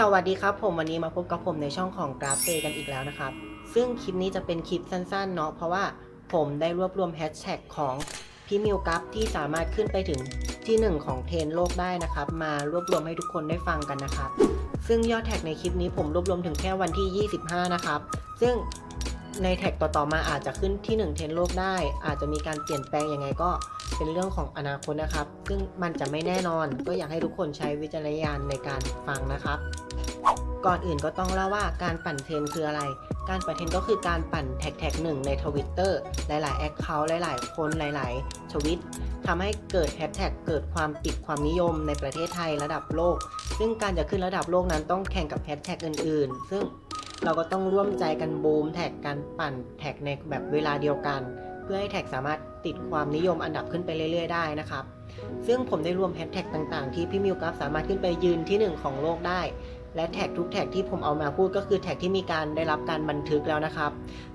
สวัสดีครับผมวันนี้มาพบกับผมในช่องของกราฟเ y กันอีกแล้วนะครับ ซึ่งคลิปนี้จะเป็นคลิปสั้นๆเนาะเพราะว่าผมได้รวบรวมแฮชแท็กของพี่มิวกัฟที่สามารถขึ้นไปถึงที่ 1 ของเทรนโลกได้นะครับ มารวบรวมให้ทุกคนได้ฟังกันนะครับ ซึ่งยอดแท็กในคลิปนี้ผมรวบรวมถึงแค่วันที่ 25 นะครับ ซึ่งในแท็กต่อๆมาอาจจะขึ้นที่ 1 เทรนโลกได้ อาจจะมีการเปลี่ยนแปลงยังไงก็ เป็นเรื่องของอนาคตนะครับ ซึ่งมันจะไม่แน่นอน ก็อยากให้ทุกคนใช้วิจารณญาณในการฟังนะครับ ก่อนอื่นก็ต้องเล่าว่าการปั่นเทรนคืออะไร การปั่นเทรนก็คือการปั่นแท็กแท็กหนึ่งในทวิตเตอร์หลายๆแอคเคาท์หลายๆ คนหลาย ๆ ทวิตทำให้เกิดแฮชแท็กเกิดความติดความนิยมในประเทศไทยระดับโลก ซึ่งการจะขึ้นระดับโลกนั้นต้องแข่งกับแฮชแท็กอื่น ๆ ซึ่งเราก็ต้องร่วมใจกันบูมแท็กการปั่นแท็กในแบบเวลาเดียวกัน เพื่อให้แท็กสามารถติดความนิยมอันดับขึ้นไปเรื่อยๆได้นะครับ ซึ่งผมได้รวมแฮชแท็กต่างๆ ที่พี่มิวกัฟสามารถขึ้นไปยืนที่หนึ่งของโลกได้ และแท็กทุกแท็กที่ผมเอามาพูดก็คือแท็กที่มีการได้รับการบันทึกแล้วนะครับ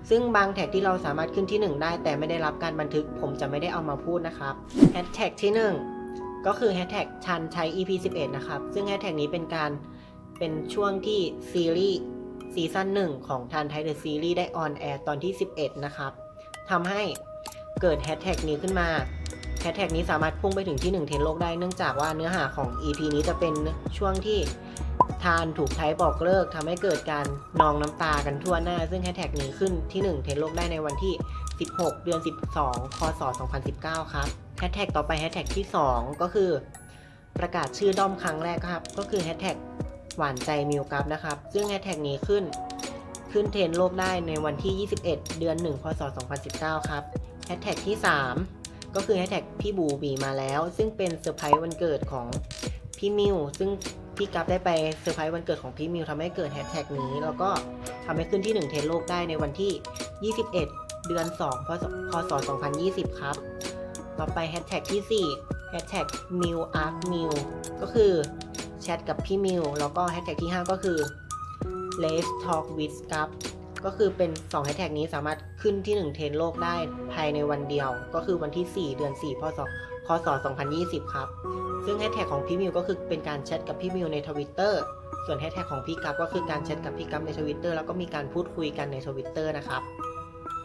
ซึ่งบางแท็กที่เราสามารถขึ้นที่ 1 ได้ แต่ไม่ได้รับการบันทึก ผมจะไม่ได้เอามาพูดนะครับแฮชแท็กที่ 1 ก็คือแฮชแท็กชันใช้ EP 11นะครับ ซึ่งแฮชแท็กนี้เป็นการเป็นช่วงที่ซีรีส์ซีซั่น1ของทันไทยเดอะซีรีส์ได้ออนแอร์ตอนที่ 11 นะครับ ทำให้เกิดแฮชแท็กนี้ขึ้นมาแฮชแท็กนี้สามารถพุ่งไปถึงที่ 1 เทรนโลกได้เนื่องจากว่าเนื้อหาของ EP นี้จะเป็นช่วงที่ทานถูกไทยบอกเลิกทำให้เกิดการนองน้ำตากันทั่วหน้า ซึ่งแฮชแท็กนี้ขึ้นที่ 1 เทรนโลกได้ในวันที่ 16 เดือน 12 คศ 2019 ครับแฮชแท็กต่อไปแฮชแท็กที่ 2 ก็คือ ประกาศชื่อด้อมครั้งแรกครับ ก็คือแฮชแท็กหวานใจมิวกับนะครับ ซึ่งแฮชแท็กนี้ขึ้น ขึ้นเทรนโลกได้ในวันที่ 21 เดือน 1 พศ 2019 ครับแฮชแท็กที่ 3 ก็คือแฮชแท็กพี่บูบีมาแล้ว ซึ่งเป็นเซอร์ไพรส์วันเกิดของพี่มิว ซึ่งพี่กัฟได้ไปเซอร์ไพรส์วันเกิดของพี่มิวทำให้เกิดแฮชแท็กนี้ แล้วก็ทำให้ขึ้นที่ 1 เทรนโลกได้ในวันที่ 21 เดือน 2 พศพศ2020 ครับ ต่อไปแฮชแท็กที่4แฮชแท็กมิวอาร์คมิวก็คือแชทกับพี่มิว แล้วก็แฮชแท็กที่ 5 ก็คือ Let's Talk with กับก็คือเป็น2แฮชแท็กนี้สามารถขึ้นที่ 1 เทรนโลกได้ภายในวันเดียว ก็คือวันที่ 4 เดือน 4 พศคศ2020 ครับ ซึ่งแฮชแท็กของพี่มิวก็คือเป็นการแชทกับพี่มิวในทวิตเตอร์ส่วนแฮชแท็กของพี่กัฟก็คือการแชทกับพี่กัฟในทวิตเตอร์แล้วก็มีการพูดคุยกันในทวิตเตอร์นะครับ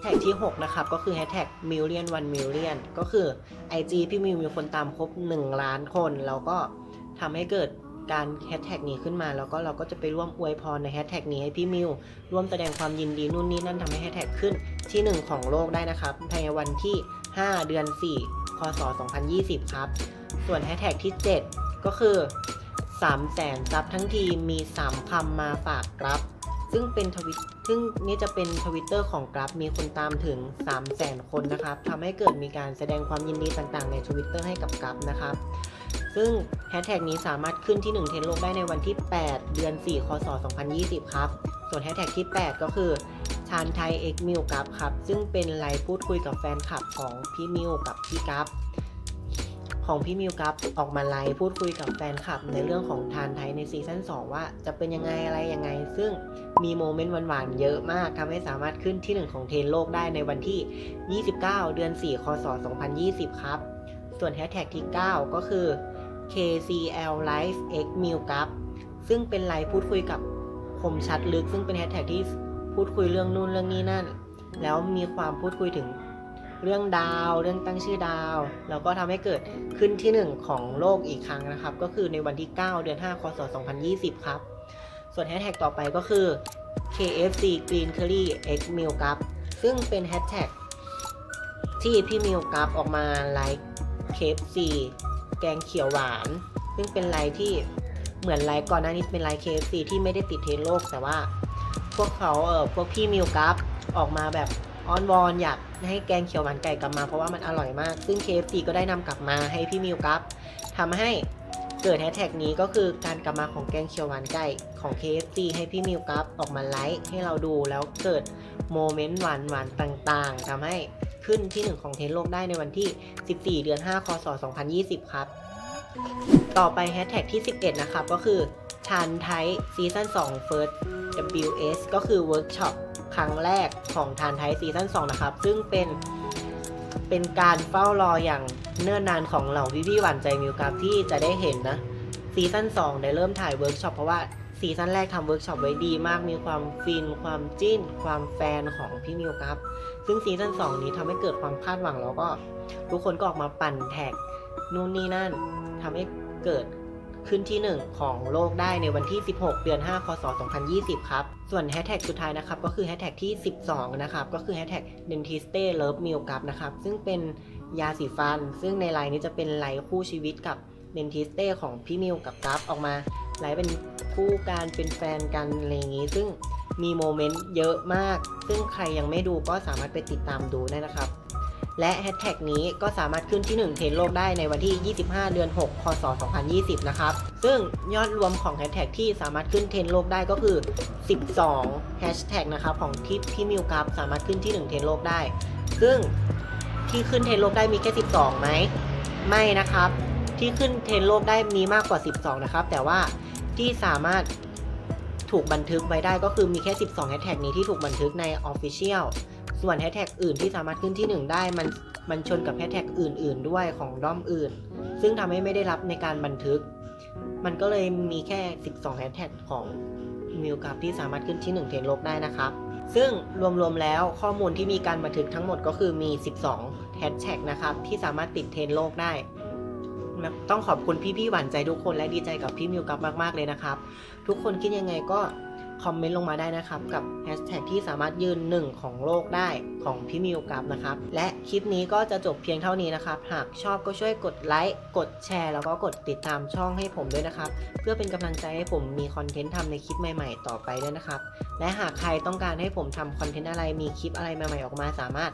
แท็กที่ 6 นะครับ ก็คือแฮชแท็ก million one million ก็คือ IG พี่มิวมีคนตามครบ 1 ล้านคน แล้วก็ทำให้เกิด การแฮชแท็กนี้ขึ้นมา แล้วก็เราก็จะไปร่วมอวยพรในแฮชแท็กนี้ให้พี่มิวร่วมแสดงความยินดีนู่นนี่นั่นทำให้แฮชแท็กขึ้นที่ 1 ของโลกได้นะครับภายในวันที่ 5 เดือน 4 พศ 2020 ครับ ส่วนแฮชแท็กที่ 7 ก็คือ3แสนซับทั้งทีมี 3คำมาฝากครับ ซึ่งเป็นทวิตซึ่งนี่จะเป็นทวิตเตอร์ของกราฟมีคนตามถึง 3 0 0แสนคนนะครับทำให้เกิดมีการแสดงความยินดีต่างๆ ในทวิตเตอร์ให้กับกราฟนะครับ ซึ่งแฮชแท็กนี้สามารถขึ้นที่ 1 เทรนโลกได้ในวันที่ 8 เดือน 4 คศ 2020 ครับ ส่วนแฮชแท็กที่ 8 ก็คือชานไทยเอ็กมิวกับครับ ซึ่งเป็นไลฟ์พูดคุยกับแฟนคลับของพี่มิวกับพี่กัฟของพี่มิวกับออกมาไลฟ์พูดคุยกับแฟนคลับ ในเรื่องของทานไทยในซีซั่น2 ว่าจะเป็นยังไงอะไรยังไง ซึ่งมีโมเมนต์หวานๆเยอะมากทำให้สามารถขึ้นที่ 1 ของเทรนโลกได้ในวันที่ 29 เดือน 4 คศ 2020 ครับ ส่วนแฮชแท็กที่ 9 ก็คือ KCL Live X m i l กับซึ่งเป็นไลฟ์พูดคุยกับคมชัดลึก ซึ่งเป็นแฮชแท็กที่พูดคุยเรื่องนู่นเรื่องนี้นั่น แล้วมีความพูดคุยถึงเรื่องดาว เรื่องตั้งชื่อดาว แล้วก็ทำให้เกิดขึ้นที่ 1 ของโลกอีกครั้งนะครับ ก็คือในวันที่ 9 เดือน 5 คศ 2020 ครับ ส่วนแฮชแท็กต่อไปก็คือ KFC Green Curry X m i l กับซึ่งเป็นแฮชแท็กที่พี่มิวกับออกมาไลค์ KFC แกงเขียวหวาน ซึ่งเป็นไลน์ที่เหมือนไลน์ก่อนหน้านี้เป็นไลน์ KFC ที่ไม่ได้ติดเทโลกแต่ว่า พวกเขาเออพวกพี่มิวกัฟออกมาแบบอ้อนวอนอยากให้แกงเขียวหวานไก่กลับมาเพราะว่ามันอร่อยมาก ซึ่ง KFC ก็ได้นำกลับมาให้พี่มิวกัฟทำให้เกิดแฮชแท็กนี้ก็คือการกลับมาของแกงเขียวหวานไก่ของ KFC ให้พี่มิวกัฟออกมาไลฟ์ให้เราดูแล้วเกิดโมเมนต์หวานหวานๆต่างๆทำให้ ขึ้นที่หนึ่งของเทนโลกได้ในวันที่ 14 เดือน 5 คศ 2020 ครับ ต่อไปแฮชแท็กที่ 11 นะครับ ก็คือชันไทยซีซั่น2 First WS ก็คือเวิร์กช็อปครั้งแรกของทานไทยซีซั่น2นะครับ ซึ่งเป็นเป็นการเฝ้ารออย่างเนิ่นนานของเหล่าพี่พี่ๆหวานใจมิวกับที่จะได้เห็นนะซีซั่น2ได้เริ่มถ่ายเวิร์กช็อปเพราะว่า ซีซั่นแรกทำเวิร์กช็อปไว้ดีมาก มีความฟิน ความจิ้น ความแฟนของพี่มิวครับ ซึ่งซีซั่น2 นี้ทำให้เกิดความคาดหวังแล้วก็ ทุกคนก็ออกมาปั่นแท็กนู่นนี่นั่นทำให้เกิดขึ้นที่ 1 ของโลกได้ในวันที่ 16 เดือน5คศ2020 ครับ ส่วนแฮชแท็กสุดท้ายนะครับ ก็คือแฮชแท็กที่ 12 นะครับ ก็คือแฮชแท็ก dentiste love meal กับนะครับ ซึ่งเป็นยาสีฟัน ซึ่งในไลน์นี้จะเป็นไลน์คู่ชีวิตกับ dentiste ของพี่มิวกับกัฟออกมา ไลฟ์เป็นคู่กันเป็นแฟนกันอะไรอย่างนี้ ซึ่งมีโมเมนต์เยอะมาก ซึ่งใครยังไม่ดูก็สามารถไปติดตามดูได้นะครับ และแฮชแท็กนี้ก็สามารถขึ้นที่ 1 เทรนโลกได้ในวันที่ 25 เดือน6คศ2020 นะครับ ซึ่งยอดรวมของแฮชแท็กที่สามารถขึ้นเทรนโลกได้ก็คือ 12แฮชแท็กนะครับของที่พี่มิวกับสามารถขึ้นที่ 1 เทรนโลกได้ ซึ่งที่ขึ้นเทรนโลกได้มีแค่ 12ไหมไม่นะครับ ที่ขึ้นเทรนโลกได้มีมากกว่า 12 นะครับ แต่ว่า ที่สามารถถูกบันทึกไว้ได้ก็คือมีแค่ 12 แฮชแท็กนี้ที่ถูกบันทึกใน Official ส่วนแฮชแท็กอื่นที่สามารถขึ้นที่ 1 ได้มันมันชนกับแฮชแท็กอื่น ๆ ด้วยของด้อมอื่น ซึ่งทำให้ไม่ได้รับในการบันทึก มันก็เลยมีแค่ 12 แฮชแท็กของมิวกับที่สามารถขึ้นที่ 1 เทรนโลกได้นะครับ ซึ่งรวม ๆ แล้วข้อมูลที่มีการบันทึกทั้งหมดก็คือมี 12 แฮชแท็กนะครับที่สามารถติดเทรนโลกได้ ต้องขอบคุณพี่ๆหวานใจทุกคนและดีใจกับพี่มิวกับมาก ๆ เลยนะครับ ทุกคนคิดยังไงก็ คอมเมนต์ลงมาได้นะครับ กับแฮชแท็กที่สามารถยืนหนึ่งของโลกได้ของพี่มิวกับนะครับ และคลิปนี้ก็จะจบเพียงเท่านี้นะครับ หากชอบก็ช่วยกดไลค์กดแชร์ แล้วก็กดติดตามช่องให้ผมด้วยนะครับ เพื่อเป็นกำลังใจให้ผมมีคอนเทนต์ทำในคลิปใหม่ ๆ ต่อไปด้วยนะครับ และหากใครต้องการให้ผมทำคอนเทนต์อะไรมีคลิปอะไรใหม่ๆออกมา สามารถ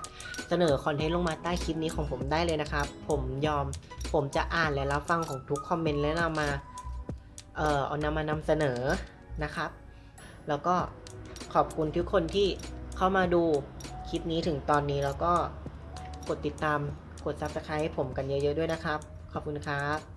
เสนอคอนเทนต์ลงมาใต้คลิปนี้ของผมได้เลยนะครับ ผมยอมผมจะอ่านและรับฟังของทุกคอมเมนต์และนำมาเอ่อเอานำมานำเสนอนะครับ แล้วก็ขอบคุณทุกคนที่เข้ามาดูคลิปนี้ถึงตอนนี้แล้วก็กดติดตามกด Subscribe ให้ผมกันเยอะๆด้วยนะครับ ขอบคุณครับ